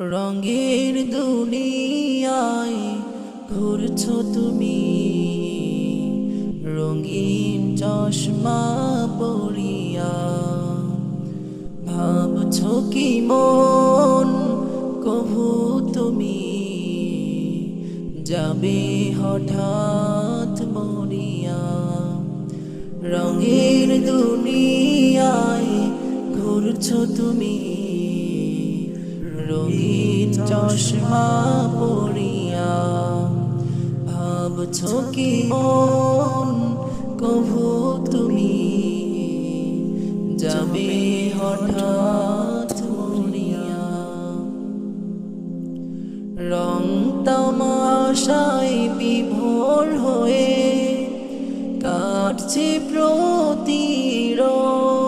রঙের দুনিয়ায় ঘুরছ তুমি। রঙিন চশমা পড়িয়া ভাবছ কি মন, কভু তুমি। যাবে হঠাৎ মরিয়া রঙের দুনিয়ায় ঘুরছ তুমি। চশমা পড়িয়া ভাবছ কি মন, কভু তুমি যাবে হঠাৎ রং তামাশায় বিভোর হয়ে কাটছে প্রতিরোধ।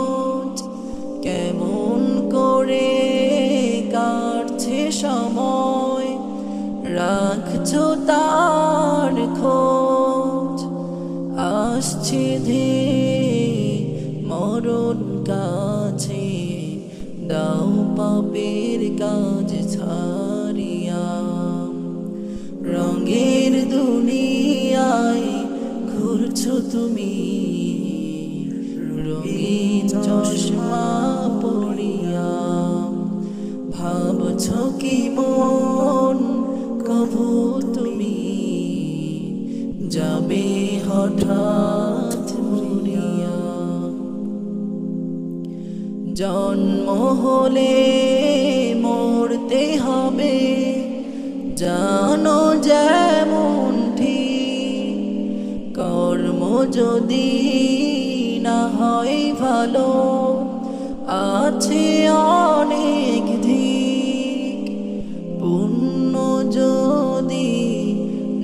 রাখছো তার খোঁজ। আসছে ধে মরণ কাছে। দাও পাপের কাজ ছাড়িয়া। রঙের দুনিয়ায় ঘুরছো তুমি। রঙিন চশমা পড়িয়া ভাবছ কি মন যাবে হঠাৎ জন্ম হলে মরতে হবে, জানো যেমন ঠিক। কর্ম যদি না হয় ভালো, আছে অনেক দিক। পুণ্য যদি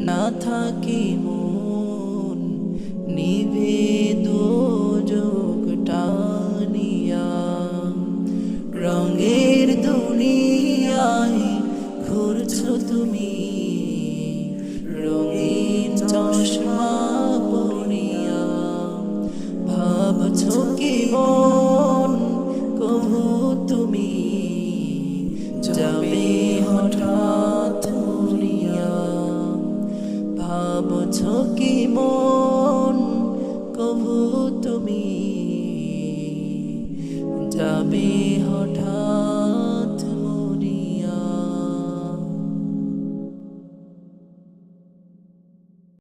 না থাকে মন আছো তুমি। রঙিন চশমা পড়িয়া ভাবছ কি মন কবু তুমি যাবে হঠাৎ মরিয়া। ভাবছ কি মন কবু তুমি যাবে হঠাৎ